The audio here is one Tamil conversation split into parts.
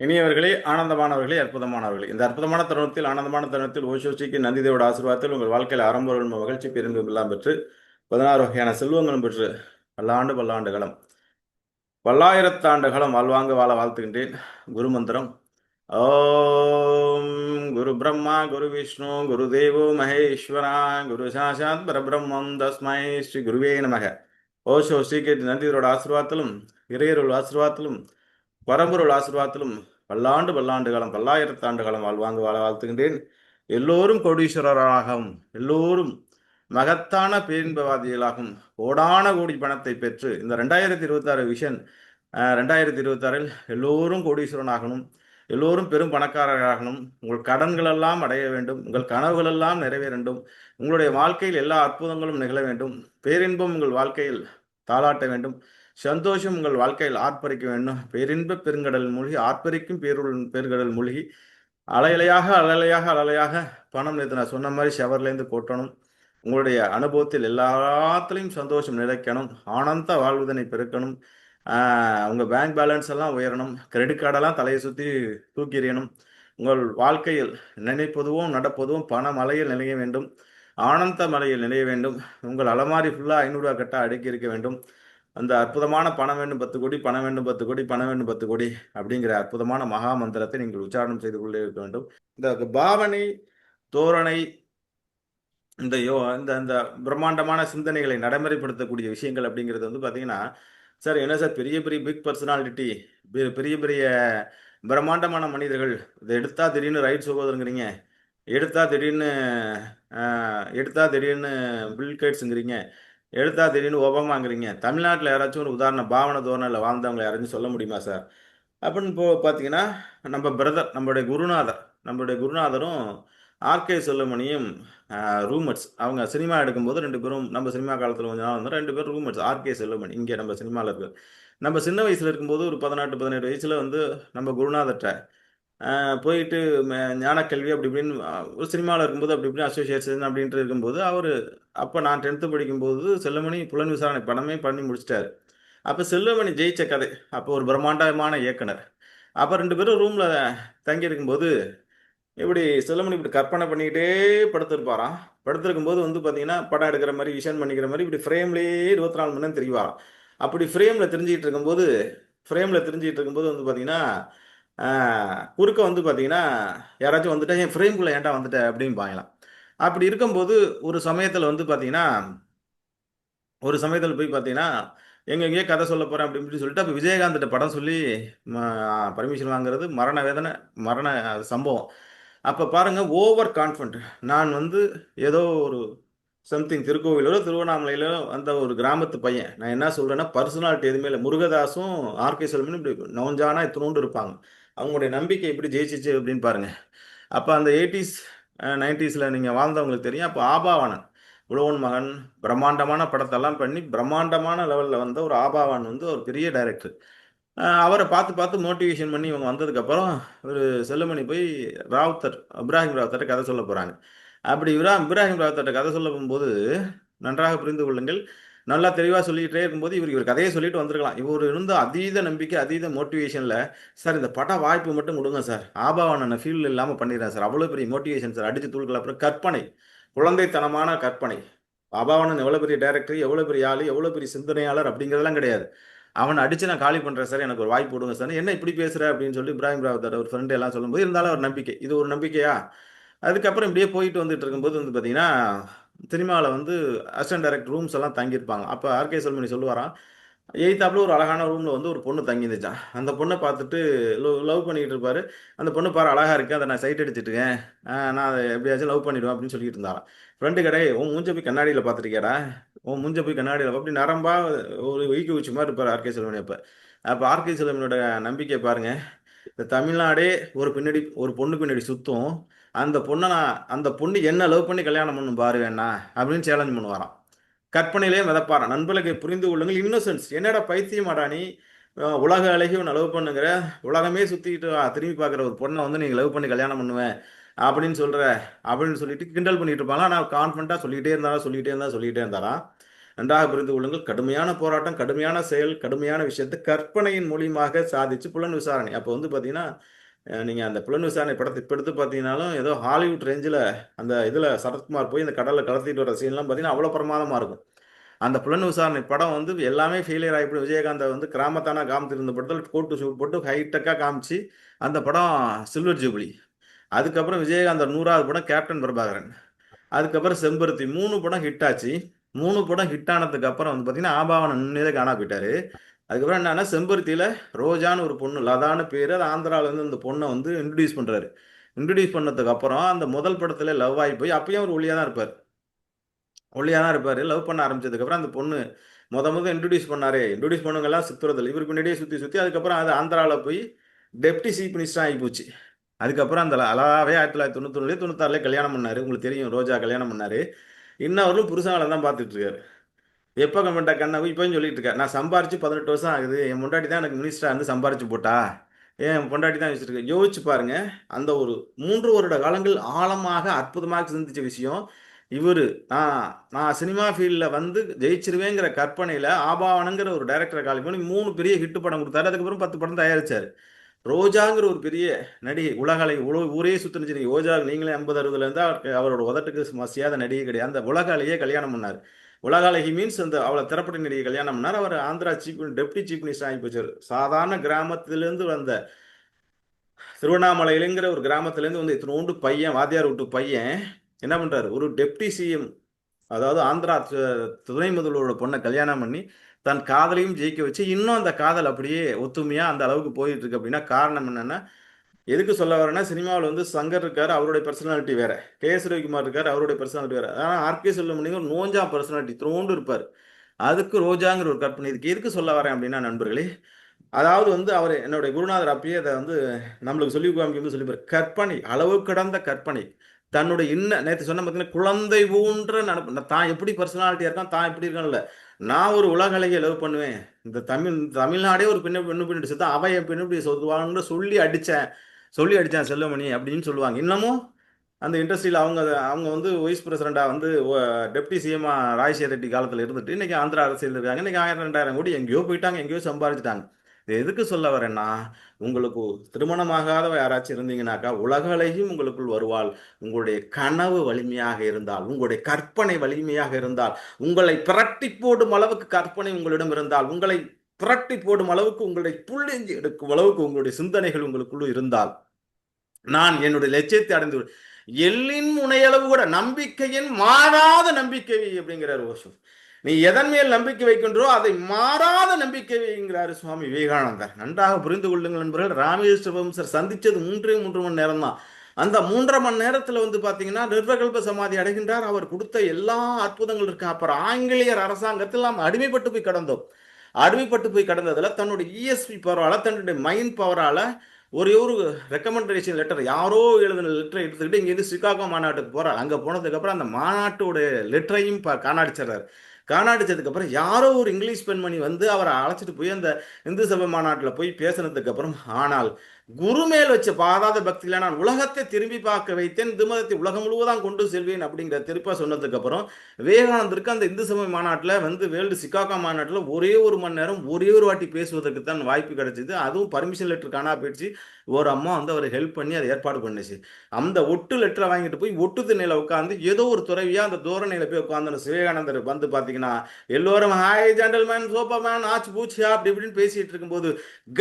இனியவர்களே ஆனந்தமானவர்களே அற்புதமானவர்களே. இந்த அற்புதமான தருணத்தில் ஆனந்தமான தருணத்தில் ஓஷோஷிக்கு நந்திதேவோட ஆசீர்வாதத்தில் உங்கள் வாழ்க்கையில் ஆரம்பம் மகிழ்ச்சி பெருந்தும் எல்லாம் பெற்று பதினாறு வகையான செல்வங்களும் பெற்று பல்லாண்டு பல்லாண்டு காலம். பல்லாயிரத்தாண்டு காலம் வாழ்வாங்க வாழ வாழ்த்துகின்றேன். குரு மந்திரம். ஓம் குரு பிரம்மா குரு விஷ்ணு குரு தேவோ மகேஸ்வரா குரு சாசாத் பரபிரம்மம் தஸ்மை ஸ்ரீ குருவே நமக. ஓஷோ ஸ்ரீகேட் நந்திதரோட ஆசீர்வாதத்திலும் இறையருள் ஆசீர்வாதத்திலும் பரம்பொருள் ஆசீர்வாதத்திலும் பல்லாண்டு பல்லாண்டு காலம் பல்லாயிரத்து ஆண்டு காலம் வாழ்வாங்க வாழ வாழ்த்துகின்றேன். எல்லோரும் கோடீஸ்வரராகவும் எல்லோரும் மகத்தான பேரின்பவாதிகளாகும் கோடான கோடி பணத்தை பெற்று இந்த ரெண்டாயிரத்தி இருபத்தாறு விஷன் ரெண்டாயிரத்தி இருபத்தாறில் எல்லோரும் கோடீஸ்வரனாகணும் எல்லோரும் பெரும் பணக்காரராகணும். உங்கள் கடன்களெல்லாம் அடைய வேண்டும் உங்கள் கனவுகளெல்லாம் நிறைவேற வேண்டும் உங்களுடைய வாழ்க்கையில் எல்லா அற்புதங்களும் நிகழ வேண்டும். பேரின்பம் உங்கள் வாழ்க்கையில் தாளாட்ட வேண்டும். சந்தோஷம் உங்கள் வாழ்க்கையில் ஆர்ப்பரிக்க வேண்டும். பேரின்ப பெருங்கடல் மூழ்கி ஆர்ப்பரிக்கும் பேருள் பெருங்கடல் மூழ்கி அலையலையாக அலையலையாக அலையலையாக பணம் நேற்று நான் சொன்ன மாதிரி ஷவர்லேருந்து கொட்டணும். உங்களுடைய அனுபவத்தில் எல்லாத்துலேயும் சந்தோஷம் நிலைக்கணும். ஆனந்த வாழ்வுதனை பெருக்கணும். உங்கள் பேங்க் பேலன்ஸ் எல்லாம் உயரணும். கிரெடிட் கார்டெல்லாம் தலையை சுற்றி தூக்கி எறியணும். உங்கள் வாழ்க்கையில் நினைப்பதுவும் நடப்பதுவும் பண மலையில் நிலைய வேண்டும். ஆனந்த மலையில் நிலைய வேண்டும். உங்கள் அலமாரி ஃபுல்லாக ஐநூறுரூவா கட்ட அடுக்கி இருக்க வேண்டும். அந்த அற்புதமான பணம் வேண்டும் பத்து கோடி பணம் வேண்டும் பத்து கோடி பணம் வேண்டும் பத்து கோடி அப்படிங்கிற அற்புதமான மகா மந்திரத்தை நீங்கள் உச்சாரணம் செய்து கொள்ளே இருக்க வேண்டும். இந்த பாவனை தோரணை இந்த யோ இந்த இந்த பிரம்மாண்டமான சிந்தனைகளை நடைமுறைப்படுத்தக்கூடிய விஷயங்கள் அப்படிங்கிறது வந்து பார்த்தீங்கன்னா சார் என்ன சார் பெரிய பெரிய பிக் பர்சனாலிட்டி பெரிய பெரிய பிரம்மாண்டமான மனிதர்கள் இதை எடுத்தா திடீர்னு ரைட் சகோதரங்கிறீங்க எடுத்தா திடீர்னு எடுத்தா திடீர்னு பில் எழுத்தா திடீர்னு ஒபாமாங்கிறீங்க தமிழ்நாட்டில் யாராச்சும் ஒரு உதாரண பாவன தோரணையில் வாழ்ந்தவங்களை யாராச்சும் சொல்ல முடியுமா சார்? அப்படின்னு இப்போ பார்த்தீங்கன்னா நம்ம பிரதர் நம்மளுடைய குருநாதர் நம்மளுடைய குருநாதரும் ஆர்கே செல்லுமணியும் ரூமர்ஸ் அவங்க சினிமா எடுக்கும்போது ரெண்டு பேரும் நம்ம சினிமா காலத்தில் கொஞ்சம் நாள் வந்து ரெண்டு பேரும் ரூமர்ஸ் ஆர்கே செல்லுமணி இங்கே நம்ம சினிமாவில் இருக்கு நம்ம சின்ன வயசில் இருக்கும்போது ஒரு பதினெட்டு பதினெட்டு வயசில் வந்து நம்ம குருநாதர்கிட்ட போயிட்டு ஞானக்கல்வி அப்படி இப்படின்னு ஒரு சினிமாவில் இருக்கும்போது அப்படி இப்படின்னு அசோசியேஷன் அப்படின்ட்டு இருக்கும்போது அவர் அப்போ நான் டென்த்து படிக்கும்போது செல்லமணி புலன் விசாரணை படமே பண்ணி முடிச்சிட்டாரு. அப்போ செல்லமணி ஜெயிச்ச கதை அப்போ ஒரு பிரம்மாண்டமான இயக்குனர். அப்போ ரெண்டு பேரும் ரூமில் தங்கியிருக்கும்போது இப்படி செல்லமணி இப்படி கற்பனை பண்ணிக்கிட்டே படுத்திருப்பாராம். படுத்திருக்கும்போது வந்து பார்த்தீங்கன்னா படம் எடுக்கிற மாதிரி விஷன் பண்ணிக்கிற மாதிரி இப்படி ஃப்ரேம்லேயே இருபத்தி நாலு மணி நேரம் தெரிவாராம். அப்படி ஃப்ரேமில் தெரிஞ்சுக்கிட்டு இருக்கும்போது ஃப்ரேமில் தெரிஞ்சுக்கிட்டு இருக்கும்போது வந்து பார்த்தீங்கன்னா குறுக்க வந்து பார்த்தீங்கன்னா யாராச்சும் வந்துட்டா என் ஃப்ரேம்குள்ளே ஏன்டா வந்துட்ட? அப்படின்னு பாயலாம். அப்படி இருக்கும்போது ஒரு சமயத்தில் வந்து பார்த்தீங்கன்னா ஒரு சமயத்தில் போய் பார்த்தீங்கன்னா எங்கெங்கேயே கதை சொல்ல போகிறேன் அப்படின்னு சொல்லிட்டு அப்போ விஜயகாந்த் படம் சொல்லி பர்மிஷன் வாங்குறது மரண வேதனை மரண சம்பவம். அப்போ பாருங்கள் ஓவர் கான்ஃபிடண்ட் நான் வந்து ஏதோ ஒரு சம்திங் திருக்கோவிலோ திருவண்ணாமலையிலோ அந்த ஒரு கிராமத்து பையன். நான் என்ன சொல்கிறேன்னா பர்சனாலிட்டி எதுவுமே இல்லை. முருகதாஸும் ஆர்கே செல்வனும் இப்படி நோஞ்சானா இத்தினோண்டு இருப்பாங்க. அவங்களுடைய நம்பிக்கை எப்படி ஜெயிச்சிச்சு அப்படின்னு பாருங்கள் அப்போ அந்த எயிட்டிஸ் நைன்டிஸில் நீங்கள் வாழ்ந்தவங்களுக்கு தெரியும். அப்போ ஆபாவானன் உழவன் மகன் பிரம்மாண்டமான படத்தெல்லாம் பண்ணி பிரம்மாண்டமான லெவலில் வந்த ஒரு ஆபாவான் வந்து ஒரு பெரிய டைரக்டர் அவரை பார்த்து பார்த்து மோட்டிவேஷன் பண்ணி இவங்க வந்ததுக்கப்புறம் ஒரு செல்லுமணி போய் ராவுத்தர் இப்ராஹிம் ராவுத்தர்கிட்ட கதை சொல்ல போகிறாங்க அப்படி இவரா இப்ராஹிம் ராவுத்தர்கிட்ட கதை சொல்ல போகும்போது நன்றாக புரிந்து கொள்ளுங்கள். நல்லா தெளிவாக சொல்லிகிட்டே இருக்கும்போது இவர் இவர் கதையை சொல்லிட்டு வந்திருக்கலாம். இவர் இருந்த அதீத நம்பிக்கை அதீத மோட்டிவேஷனில் சார் இந்த பட வாய்ப்பு மட்டும் கொடுங்க சார். ஆபாவான ஃபீல் இல்லாமல் பண்ணிடுறேன் சார். அவ்வளோ பெரிய மோட்டிவேஷன் சார். அடித்து தூள்கள் அப்புறம் கற்பனை குழந்தைத்தனமான கற்பனை. ஆபாவானன் எவ்வளோ பெரிய டைரக்டர் எவ்வளோ பெரிய ஆள் எவ்வளோ பெரிய சிந்தனையாளர் அப்படிங்கிறதெல்லாம் கிடையாது. அவனை அடித்து நான் காலி பண்ணுறேன் சார். எனக்கு ஒரு வாய்ப்பு கொடுங்க சார். என்ன இப்படி பேசுகிற அப்படின்னு சொல்லி இப்ராஹிம் ராவத்தோட ஒரு ஃப்ரெண்டு எல்லாம் சொல்லும்போது இருந்தாலும் ஒரு நம்பிக்கை. இது ஒரு நம்பிக்கையா? அதுக்கப்புறம் இப்படியே போயிட்டு வந்துட்டு இருக்கும்போது வந்து பார்த்தீங்கன்னா சினிமாவில் வந்து அசிஸ்டன்ட் டைரக்டர் ரூம்ஸ் எல்லாம் தங்கியிருப்பாங்க. அப்போ ஆர்கே செல்மணி சொல்லுவாராம் எயித்தாப்பில் ஒரு அழகான ரூமில் வந்து ஒரு பொண்ணு தங்கியிருந்துச்சான் அந்த பொண்ணை பார்த்துட்டு லவ் லவ் பண்ணிக்கிட்டு இருப்பாரு. அந்த பொண்ணு பாரு அழகாக இருக்குது அதை நான் சைட் அடிச்சிட்டுருக்கேன். நான் அதை எப்படியாச்சும் லவ் பண்ணிவிடுவேன் அப்படின்னு சொல்லிட்டு இருந்தாராம். ஃப்ரெண்டு கடை உன் மூஞ்ச போய் கண்ணாடியில் பார்த்துருக்கேடா உன் மூஞ்ச போய் கண்ணாடியில் அப்படி நரம்பா ஒரு வீக்கு வச்சு மாதிரி இருப்பார் ஆர்கே செல்வனி அப்போ. அப்போ ஆர்கே செல்வனோட நம்பிக்கை பாருங்கள் இந்த தமிழ்நாடே ஒரு பின்னாடி ஒரு பொண்ணு பின்னாடி சுற்றும் அந்த பொண்ணை நான் அந்த பொண்ணு என்ன லவ் பண்ணி கல்யாணம் பண்ணும் பாரு வேணா அப்படின்னு சேலஞ்ச் பண்ணுவாராம். கற்பனையிலே மிதப்பாரான் நண்பர்களுக்கு புரிந்து கொள்ளுங்கள். இன்னோசன்ஸ் என்னடா பைத்தியமாடா நீ? உலக அழகி ஒன்று லவ் பண்ணுங்கிற உலகமே சுற்றிக்கிட்டு திரும்பி பார்க்குற ஒரு பொண்ணை வந்து நீங்கள் லவ் பண்ணி கல்யாணம் பண்ணுவேன் அப்படின்னு சொல்கிற அப்படின்னு சொல்லிட்டு கிண்டல் பண்ணிட்டு இருப்பாங்க. ஆனால் கான்ஃபிடண்ட்டாக சொல்லிகிட்டே இருந்தாலும் சொல்லிகிட்டே இருந்தால் சொல்லிகிட்டே இருந்தாராம். நன்றாக புரிந்து கொள்ளுங்கள். கடுமையான போராட்டம் கடுமையான செயல் கடுமையான விஷயத்தை கற்பனையின் மூலியமாக சாதிச்சு புலன் விசாரணை. அப்போ வந்து பார்த்தீங்கன்னா நீங்கள் அந்த புலன் விசாரணை படத்தை இப்போ எடுத்து பார்த்தீங்கன்னாலும் ஏதோ ஹாலிவுட் ரேஞ்சில் அந்த இதில் சரத்குமார் போய் இந்த கடலில் கடத்திட்டு வர சீன்லாம் பார்த்தீங்கன்னா அவ்வளோ பிரமாதமாக இருக்கும். அந்த புலன் விசாரணை படம் வந்து எல்லாமே ஃபெயிலியர் ஆகிப்படும் விஜயகாந்தை வந்து கிராமத்தானா காமிச்சிருந்த படத்தில் கோட்டு ஷூட் போட்டு ஹைடெக்காக காமிச்சு அந்த படம் சில்வர் ஜூப்ளி அதுக்கப்புறம் விஜயகாந்த் நூறாவது படம் கேப்டன் பிரபாகரன். அதுக்கப்புறம் செம்பருத்தி மூணு படம் ஹிட் ஆச்சு. மூணு படம் ஹிட் ஆனதுக்கு அப்புறம் வந்து பார்த்தீங்கன்னா ஆபாவன் நின்னதே காணா போயிட்டாரு. அதுக்கப்புறம் என்னன்னா செம்பருத்தியில் ரோஜான்னு ஒரு பொண்ணு லதான்னு பேர் அது ஆந்திராவிலேருந்து அந்த பொண்ணை வந்து இன்ட்ரடியூஸ் பண்ணுறாரு இன்ட்ரடியூஸ் பண்ணதுக்கு அப்புறம் அந்த முதல் படத்தில் லவ் ஆகி போய் அப்பயும் அவர் ஒளியாக தான் இருப்பார். ஒளியாக தான் இருப்பார். லவ் பண்ண ஆரம்பிச்சதுக்கப்புறம் அந்த பொண்ணு முத முத இன்ட்ரடியூஸ் பண்ணாரே. இன்ட்ரடியூஸ் பண்ணுங்கெல்லாம் சுற்றுறதில்ல இவருக்கு முன்னாடியே சுற்றி சுற்றி அதுக்கப்புறம் அது ஆந்திராவில் போய் டெப்டி சீஃப் மினிஸ்டர் ஆகி போச்சு. அதுக்கப்புறம் அந்த அலாவே ஆயிரத்தி தொள்ளாயிரத்தி தொண்ணூத்தொன்னுலேயே தொண்ணூத்தாறுலேயே கல்யாணம் பண்ணாரு. உங்களுக்கு தெரியும் ரோஜா கல்யாணம் பண்ணாரு. இன்னவரும் புருஷங்களை தான் பார்த்துட்டு இருக்காரு. எப்போ கமெண்டா கண்ணா இப்போயும் சொல்லிட்டு இருக்கா. நான் சம்பாரிச்சு பதினெட்டு வருஷம் ஆகுது. என் முண்டாட்டி தான் எனக்கு மினிஸ்டராக இருந்து சம்பாரிச்சு போட்டா. ஏன் பொண்டாட்டி தான் வச்சுருக்கேன் யோசிச்சு பாருங்க. அந்த ஒரு மூன்று வருட காலங்கள் ஆழமாக அற்புதமாக சிந்திச்ச விஷயம். இவர் நான் நான் சினிமா ஃபீல்டில் வந்து ஜெயிச்சிருவேங்கிற கற்பனையில் ஆபாவனங்கிற ஒரு டைரக்டரை காலி பண்ணி மூணு பெரிய ஹிட் படம் கொடுத்தாரு. அதுக்கப்புறம் பத்து படம் தயாரிச்சார். ரோஜாங்கிற ஒரு பெரிய நடிகை உலகலை உல ஊரே சுத்தினுச்சு ரோஜா நீங்களே ஐம்பது அறுபதுலேருந்து அவரோட உதட்டுக்கு மசியாத நடிகை கிடையாது. அந்த உலகாலையே கல்யாணம் பண்ணார். உலகாலகி மீன்ஸ் அந்த அவளை திறப்பட நடிகை கல்யாணம் பண்ணார். அவர் Andhra chief deputy chief minister ஆகி போச்சார் சாதாரண கிராமத்திலேருந்து வந்த திருவண்ணாமலையிலங்கிற ஒரு கிராமத்திலேருந்து வந்து இத்தினோண்டு பையன் வாத்தியார் விட்டு பையன் என்ன பண்ணுறாரு ஒரு டெப்டி சிஎம் அதாவது ஆந்திரா துணை முதல்வரோட பொண்ணை கல்யாணம் பண்ணி தன் காதலையும் ஜெயிக்க வச்சு இன்னும் அந்த காதல் அப்படியே ஒத்துமையாக அந்த அளவுக்கு போயிட்டு இருக்கு அப்படின்னா காரணம் என்னன்னா எதுக்கு சொல்ல வரேன்னா சினிமாவில் வந்து சங்கர் இருக்கார் அவருடைய பர்சனாலிட்டி வேற. கே. எஸ். ரவிக்குமார் இருக்கார் அவருடைய பர்சனாலிட்டி வேற. ஆனால் ஆர்கே செல்வமணிங்க ஒரு நோஞ்சா பர்சனாலிட்டி த்ரோண்டு இருப்பார். அதுக்கு ரோஜாங்கிற ஒரு கற்பனை. இதுக்கு எதுக்கு சொல்ல வரேன் அப்படின்னா நண்பர்களே அதாவது வந்து அவர் என்னுடைய குருநாதர் அப்பயே அதை வந்து நம்மளுக்கு சொல்லி காமிக்கும் சொல்லிப்பார். கற்பனை அளவு கடந்த கற்பனை. தன்னுடைய இன்ன நேற்று சொன்ன பார்த்தீங்கன்னா குழந்தை ஊன்ற நடப்பு. தான் எப்படி பர்சனாலிட்டியாக இருக்கான் தான் எப்படி இருக்கான்ல நான் ஒரு உலக அழகிய லவ் பண்ணுவேன். இந்த தமிழ் தமிழ்நாடே ஒரு பின்ன பின்னு பின்னாடி செத்தா அவன் என் பெண்ணு சொல்லுவாங்கன்னு சொல்லி அடித்தேன் சொல்லி அடித்தான் செல்லமணி அப்படின்னு சொல்லுவாங்க. இன்னமும் அந்த இண்டஸ்ட்ரியில் அவங்க அவங்க வந்து வைஸ் பிரசிடண்டாக வந்து டெப்டி சிஎம்மா ராஜசேகர் ரெட்டி காலத்தில் இருந்துட்டு இன்றைக்கி ஆந்திரா அரசியல் இருக்காங்க. இன்றைக்கி ஆயிரம் ரெண்டாயிரம் கோடி எங்கேயோ போயிட்டாங்க எங்கேயோ சம்பாதிச்சிட்டாங்க இது எதுக்கு சொல்ல வரேன்னா உங்களுக்கு திருமணமாகாதவ யாராச்சும் இருந்தீங்கன்னாக்கா உலகளையும் உங்களுக்குள் வருவாள். உங்களுடைய கனவு வலிமையாக இருந்தால் உங்களுடைய கற்பனை வலிமையாக இருந்தால் உங்களை பிரட்டி போடும் அளவுக்கு கற்பனை உங்களிடம் இருந்தால் உங்களை புரட்டி போடும் அளவுக்கு உங்களுடைய புள்ளிஞ்சி எடுக்கும் அளவுக்கு உங்களுடைய சிந்தனைகள் உங்களுக்குள்ள இருந்தால் நான் என்னுடைய லட்சியத்தை அடைந்து எல்லின் முனையளவு கூட நம்பிக்கையின் மாறாத நம்பிக்கை அப்படிங்கிறார் ஓஷோ நீ எதன் மேல் நம்பிக்கை வைக்கின்றோ அதை மாறாத நம்பிக்கை வைங்கிறாரு சுவாமி விவேகானந்தர். நன்றாக புரிந்து கொள்ளுங்கள் நண்பர்கள். ராமகிருஷ்ண சார் சந்திச்சது மூன்றே மூன்று மணி நேரம் தான். அந்த மூன்றரை மணி நேரத்தில் வந்து பார்த்தீங்கன்னா நிர்வகல்ப சமாதி அடைகின்றார். அவர் கொடுத்த எல்லா அற்புதங்கள் இருக்கு? அப்புறம் ஆங்கிலேயர் அரசாங்கத்தில் நாம் அடிமைப்பட்டு போய் கடந்தோம். அடிமைப்பட்டு போய் கடந்ததில் தன்னுடைய இஎஸ்பி பவரால் தன்னுடைய மைண்ட் பவரால் ஒரே ஒரு ரெக்கமெண்டேஷன் லெட்டர் யாரோ எழுதின லெட்டரை எடுத்துக்கிட்டு இங்கேருந்து சிகாகோ மாநாட்டுக்கு போகிறார் அங்கே போனதுக்கப்புறம் அந்த மாநாட்டோட லெட்டரையும் பா- காணாடிச்சிடுறாரு. காணாடிச்சதுக்கப்புறம் யாரோ ஒரு இங்கிலீஷ் பெண்மணி வந்து அவரை அழைச்சிட்டு போய் அந்த இந்து சபை மாநாட்டில் போய் பேசினதுக்கப்புறம் ஆனால் குரு மேல் வச்ச பாதாத பக்தியில நான் உலகத்தை திரும்பி பார்க்க வைத்தேன் திருமதத்தை உலகம் முழுவதும் கொண்டு செல்வேன் அப்படிங்கிற திருப்பா சொன்னதுக்கு அப்புறம் விவேகானந்தருக்கு அந்த இந்து சமய மாநாட்டில் வந்து வேர்ல்டு சிகாகோ மாநாட்டில் ஒரே ஒரு மணி நேரம் ஒரே ஒரு வாட்டி பேசுவதற்கு தான் வாய்ப்பு கிடைச்சிது. அதுவும் பர்மிஷன் லெட்டர் காணா போயிடுச்சு. ஒரு அம்மா வந்து அவரை ஹெல்ப் பண்ணி அதை ஏற்பாடு பண்ணுச்சு. அந்த ஒட்டு லெட்டரை வாங்கிட்டு போய் ஒட்டு திண்ணையில உட்காந்து ஏதோ ஒரு துறவியா அந்த தோரணையில போய் உட்காந்து விவேகானந்தர் வந்து பாத்தீங்கன்னா எல்லோரும் ஹாய் ஜென்டல்மேன் சோப்பமேன் ஆச்சு பூச்சியா? அப்படி இப்படின்னு பேசிட்டு இருக்கும்போது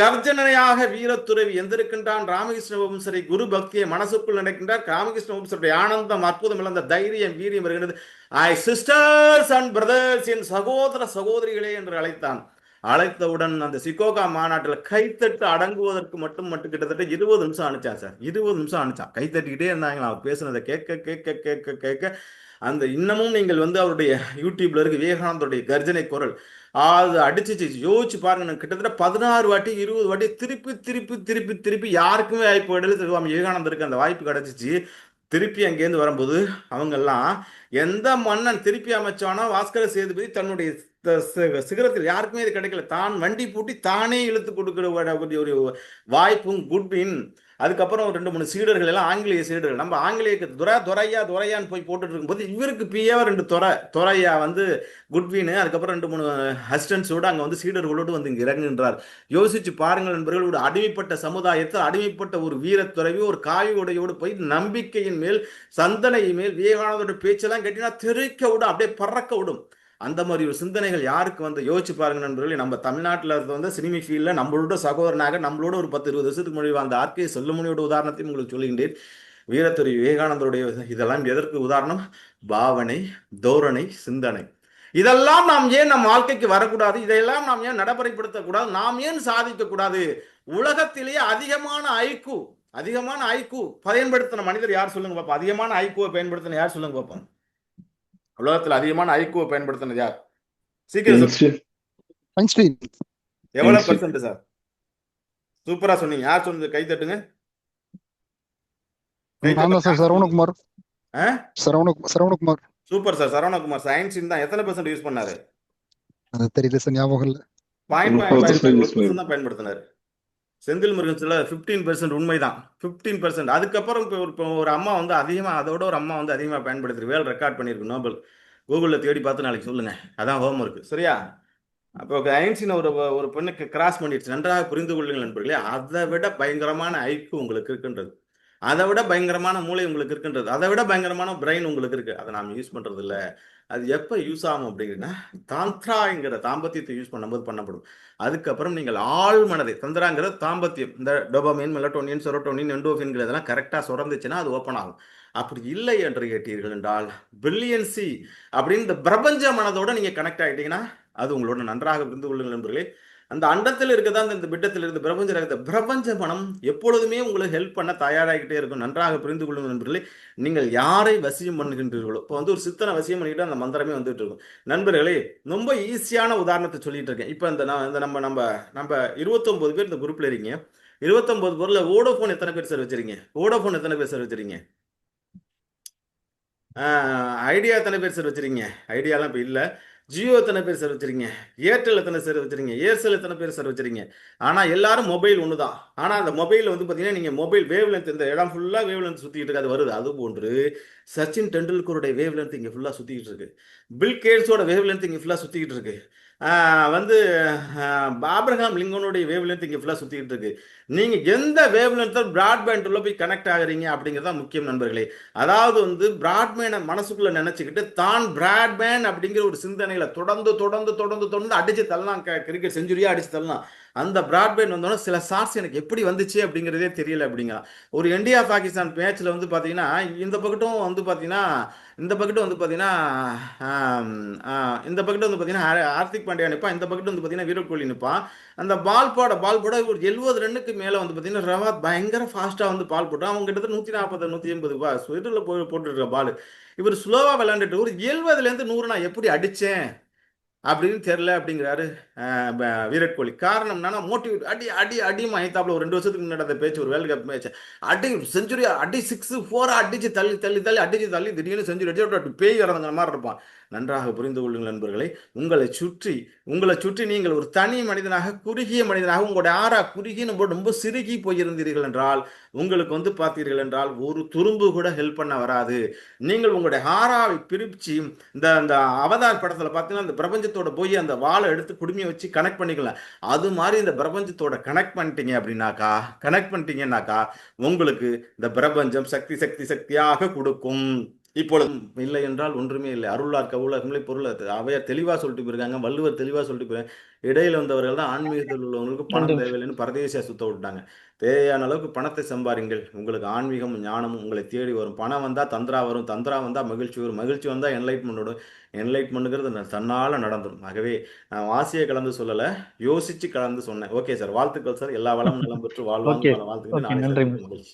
கர்ஜனையாக வீரத்துறவி எந்த வந்திருக்கின்றான் ராமகிருஷ்ண வம்சரை குரு பக்தியை மனசுக்குள் நினைக்கின்றார். ராமகிருஷ்ண வம்சருடைய ஆனந்தம் அற்புதம் இழந்த தைரியம் வீரியம் வருகிறது. ஐ சிஸ்டர்ஸ் அண்ட் பிரதர்ஸ் என் சகோதர சகோதரிகளே என்று அழைத்தான். அழைத்தவுடன் அந்த சிகோகா மாநாட்டில் கைத்தட்டு அடங்குவதற்கு மட்டும் மட்டும் கிட்டத்தட்ட இருபது நிமிஷம் அனுப்பிச்சான் சார். இருபது நிமிஷம் அனுப்பிச்சான் கைத்தட்டிக்கிட்டே இருந்தாங்க. அவர் பேசுனதை கேட்க கேட்க கேட்க கேட்க. அந்த இன்னமும் நீங்கள் வந்து அவருடைய யூடியூப்ல இருக்கு. விவேகானந்தருடைய கர்ஜனை குரல். அது அடிச்சிச்சு. யோசிச்சு பாருங்க கிட்டத்தட்ட பதினாறு வாட்டி இருபது வாட்டி திருப்பி திருப்பி திருப்பி திருப்பி யாருக்குமே வாய்ப்பு கிடையாது சுவாமி விவேகானந்தருக்கு அந்த வாய்ப்பு கிடைச்சிச்சு. திருப்பி அங்கேருந்து வரும்போது அவங்கெல்லாம் எந்த மன்னன் திருப்பி அமைச்சானோ வாஸ்கர சேதுபதி தன்னுடைய சிகரத்தில் யாருக்குமே இது கிடைக்கல. தான் வண்டி பூட்டி தானே இழுத்து கொடுக்கிற ஒரு ஒரு வாய்ப்பும் குட்வின். அதுக்கப்புறம் ரெண்டு மூணு சீடர்கள் எல்லாம் ஆங்கிலேய சீடர்கள். நம்ம ஆங்கிலேயக்கு துரை துரையா துரையான்னு போய் போட்டுட்டு இருக்கும்போது இவருக்கு பிஏவா ரெண்டு துறை துறையா வந்து குட்வின் அதுக்கப்புறம் ரெண்டு மூணு ஹஸ்டன்ஸோடு அங்கே வந்து சீடர்களோடு வந்து இங்கே இறங்குகின்றார். யோசிச்சு பாருங்கள் நண்பர்கள் ஒரு அடிமைப்பட்ட சமுதாயத்தில் அடிமைப்பட்ட ஒரு வீரத்துறவி ஒரு காயோடையோடு போய் நம்பிக்கையின் மேல் சந்தனையின் மேல் விவேகானந்தோட பேச்செல்லாம் கேட்டீங்கன்னா தெரிக்க விடும் அப்படியே பறக்க விடும். அந்த மாதிரி ஒரு சிந்தனைகள் யாருக்கு வந்து யோசிச்சு பாருங்க நண்பர்களே நம்ம தமிழ்நாட்டில் வந்து சினிமை ஃபீல்டில் நம்மளோட சகோதரனாக நம்மளோட ஒரு பத்து இருபது வருஷத்துக்கு முன்னாடி வாழ்ந்த ஆர்கே செல்லுமணியோட உதாரணத்தையும் உங்களுக்கு சொல்லுகின்றேன். வீரத்துறை விவேகானந்தருடைய இதெல்லாம் எதற்கு உதாரணம்? பாவனை தோரணை சிந்தனை. இதெல்லாம் நாம் ஏன் நம் வாழ்க்கைக்கு வரக்கூடாது? இதையெல்லாம் நாம் ஏன் நடைமுறைப்படுத்தக்கூடாது? நாம் ஏன் சாதிக்கக்கூடாது? உலகத்திலேயே அதிகமான ஐக்கு அதிகமான ஐக்கு பயன்படுத்தின மனிதர் யார் சொல்லுங்க பாப்போம்? அதிகமான ஐக்குவை பயன்படுத்தின யார் சொல்லுங்க பார்ப்போம் உலகத்துல அதிகமான ஐக்குவை பயன்படுத்தினது யார்? சீக்கிரம் எவ்வளவு. பர்சன்ட் சார் சூப்பரா சொன்னீங்க. யார் சொன்னது? கை தட்டுங்க. Saravanakumar. Saravanakumar. Super sir Saravanakumar science தான் எத்தனை பெர்சன்ட் யூஸ் பண்ணாரு? அது தெரியல சார் ஞாபகம் இல்ல. பாயிண்ட் பாயிண்ட் தான் பயன்படுத்தினாரு. செந்தில் முருகன் சொல்ல ஃபிஃப்டீன் பெர்சென்ட் உண்மைதான். ஃபிஃப்டீன் பெர்சன்ட் அதுக்கப்புறம் இப்போ ஒரு இப்போ ஒரு அம்மா வந்து அதிகமாக அதோட ஒரு அம்மா வந்து அதிகமாக பயன்படுத்துகிற வேல் ரெக்கார்ட் பண்ணியிருக்கு நோபல். கூகுளில் தேடி பார்த்து நாளைக்கு சொல்லுங்க. அதான் ஹோம் ஒர்க் சரியா? அப்போ ஐன்சின் ஒரு ஒரு பெண்ணுக்கு கிராஸ் பண்ணிடுச்சு. நன்றாக புரிந்து கொள்ளுங்கள் நண்பர்களே. அதை விட பயங்கரமான ஐக்கு உங்களுக்கு இருக்குன்றது. அதை விட பயங்கரமான மூளை உங்களுக்கு இருக்குன்றது. அதை விட பயங்கரமான பிரெயின் உங்களுக்கு இருக்கு. அதை நாம் யூஸ் பண்றது இல்ல அது எப்போ யூஸ் ஆகும் அப்படின்னா தாந்த்ராங்கிற தாம்பத்தியத்தை யூஸ் பண்ணும்போது பண்ணப்படும். அதுக்கப்புறம் நீங்கள் ஆழ் மனதை தந்திராங்கிற தாம்பத்தியம் இந்த டோபமின் மெலட்டோனியன் செரோட்டோனின் எண்டோஃபின்கள் இதெல்லாம் கரெக்டாக சுரந்துச்சுன்னா அது ஓப்பன் ஆகும். அப்படி இல்லை என்று கேட்டீர்கள் என்றால் பிரில்லியன்சி அப்படின்னு இந்த பிரபஞ்ச மனதோட நீங்கள் கனெக்ட் ஆகிட்டீங்கன்னா அது உங்களோட நன்றாக புரிந்து கொள்ளுங்கள் நண்பர்களே. அந்த அண்டத்தில் இருக்கதா இந்த பிட்டத்தில் இருந்து பிரபஞ்ச ரகத்தை பிரபஞ்ச மனம் எப்பொழுதுமே உங்களுக்கு ஹெல்ப் பண்ண தயாராகிட்டே இருக்கும். நன்றாக புரிந்து கொள்ளும் நண்பர்களே நீங்கள் யாரை வசியம் பண்ணுகின்றீர்களோ இப்போ வந்து ஒரு சித்தனை வசியம் பண்ணிக்கிட்டு அந்த மந்திரமே வந்துட்டு இருக்கும். நண்பர்களே ரொம்ப ஈஸியான உதாரணத்தை சொல்லிட்டு இருக்கேன். இப்போ இந்த நான் இந்த நம்ம நம்ம நம்ம இருபத்தொம்பது பேர் இந்த குரூப்ல இருக்கீங்க. இருபத்தொன்பது பொருள் ஓடோஃபோன் எத்தனை பேர் சார் வச்சிருக்கீங்க? ஓடோஃபோன் எத்தனை பேர் சார் வச்சிருக்கீங்க? ஐடியா எத்தனை பேர் சார் வச்சிருக்கீங்க? ஐடியாலாம் இப்போ இல்லை. ஜியோ எத்தனை பேர் சார் வச்சிருக்கீங்க? ஏர்டெல் எத்தனை பேர் வச்சிருக்கீங்க? ஏர்செல் எத்தனை பேர் சார் வச்சிருக்கீங்க? ஆனால் எல்லாரும் மொபைல் ஒன்று தான் ஆனால் அந்த மொபைலில் வந்து பார்த்தீங்கன்னா நீங்கள் மொபைல் வேவ் லென்த் இந்த இடம் ஃபுல்லாக வேவ் லென்த் சுற்றிக்கிட்டு இருக்காது வருது. அது போன்று சச்சின் டெண்டுல்கருடைய வேவ் லென்த் இங்கே ஃபுல்லாக சுற்றிக்கிட்டு இருக்கு. பில் கேட்ஸோட வேவ் லென்த் இங்கே ஃபுல்லாக சுற்றிக்கிட்டு இருக்கு. வந்து ஆப்ரஹாம் லிங்கனுடைய வேவ் லென்த் இங்கே ஃபுல்லாக சுற்றிக்கிட்டு இருக்கு. நீங்கள் எந்த வேவ் லென்த்தில் உள்ள போய் கனெக்ட் ஆகுறீங்க அப்படிங்கிறது தான் முக்கியம் நண்பர்களே. அதாவது வந்து பிராட்மேனை மனசுக்குள்ளே நினச்சிக்கிட்டு தான் பிராட்மேன் அப்படிங்கிற ஒரு சிந்தனையில் தொடர்ந்து தொடர்ந்து தொடர்ந்து தொடர்ந்து அடிச்சு தள்ளலாம். கிரிக்கெட் செஞ்சுரியாக அடித்து தள்ளலாம். அந்த பிராட்பேண்ட் வந்தோன்னா சில ஷார்ட்ஸ் எனக்கு எப்படி வந்துச்சு அப்படிங்கிறதே தெரியல அப்படிங்களா? ஒரு இந்தியா பாகிஸ்தான் மேட்ச்சில் வந்து பார்த்தீங்கன்னா இந்த பக்கட்டும் வந்து பார்த்தீங்கன்னா இந்த பக்கெட்டும் வந்து பார்த்தீங்கன்னா இந்த பக்கெட்டு வந்து பார்த்தீங்கன்னா ஹார்திக் பாண்டியா நிற்பான் இந்த பக்கெட் வந்து பார்த்தீங்கன்னா விராட் கோலி நிற்பான் அந்த பால் போட பால் போட ஒரு எழுபது ரன்னுக்கு மேலே வந்து பார்த்தீங்கன்னா ரவாத் பயங்கர ஃபாஸ்ட்டாக வந்து பால் போட்டான். அவங்க கிட்டத்தட்ட நூற்றி நாற்பது நூற்றி எண்பது பா ஸ்வெட்டரில் போய் போட்டுருக்க பால் இவர் ஸ்லோவாக விளையாண்டுட்டு ஒரு எழுபதுலேருந்து நூறு நான் எப்படி அடித்தேன் அப்படின்னு தெரில அப்படிங்கிறாரு ப- விராட் கோலி. காரணம் என்னன்னா மோட்டிவேட் அடி அடி அடி மயத்தாப்புல ஒரு ரெண்டு வருஷத்துக்கு முன்னாடி அந்த பேச்சு ஒரு வேர்ல்டு கப் மேட்ச் அடி செஞ்சுரி அடி சிக்ஸ் ஃபோரா அடிச்சு தள்ளி தள்ளி தள்ளி அடிச்சு தள்ளி திடீர்னு செஞ்சுரி அடிச்சு பேய் இறங்குற மாதிரி இருப்பான். நன்றாக புரிந்து கொள்ளுங்கள் நண்பர்களை. உங்களை சுற்றி உங்களை சுற்றி நீங்கள் ஒரு தனி மனிதனாக குறுகிய மனிதனாக உங்களுடைய ஆறா குறுகின்னு நம்ம ரொம்ப சிறுகி போயிருந்தீர்கள் என்றால் உங்களுக்கு வந்து பார்த்தீர்கள் என்றால் ஒரு துரும்பு கூட ஹெல்ப் பண்ண வராது. நீங்கள் உங்களுடைய ஆறாவை பிரிச்சு இந்த அந்த அவதார் படத்தில் பார்த்தீங்கன்னா இந்த பிரபஞ்சத்தோட போய் அந்த வாழை எடுத்து குடுமையை வச்சு கனெக்ட் பண்ணிக்கலாம் அது மாதிரி இந்த பிரபஞ்சத்தோட கனெக்ட் பண்ணிட்டீங்க அப்படின்னாக்கா கனெக்ட் பண்ணிட்டீங்கன்னாக்கா உங்களுக்கு இந்த பிரபஞ்சம் சக்தி சக்தி சக்தியாக கொடுக்கும். இப்பொழுது இல்லை என்றால் ஒன்றுமே இல்லை. அருளார் கவுலகங்களே பொருள் அது. அவையார் தெளிவாக சொல்லிட்டு போயிருக்காங்க. வள்ளுவர் தெளிவாக சொல்லிட்டு போயிருக்காங்க. இடையில வந்தவர்கள் தான் ஆன்மீகத்தில் உள்ளவங்களுக்கு பணம். தேவையில்லைன்னு பரதேசியா சுத்த விட்டாங்க. தேவையான அளவுக்கு பணத்தை சம்பாருங்கள் உங்களுக்கு ஆன்மீகமும் ஞானமும் உங்களை தேடி வரும். பணம் வந்தால் தந்திரா வரும். தந்திரா வந்தால் மகிழ்ச்சி வரும். மகிழ்ச்சி வந்தால் என்லைட்மெண்ட் வரும் என்லைட்மெண்ட்டுங்கிறது தன்னால் நடந்துடும் ஆகவே நான் வாசியை கலந்து சொல்லலை. யோசிச்சு கலந்து சொன்னேன். Okay sir. வாழ்த்துக்கள் சார். எல்லா வளமும் நலம் பெற்று வாழ்வாங்க. வாழ்த்துக்கள். மகிழ்ச்சி.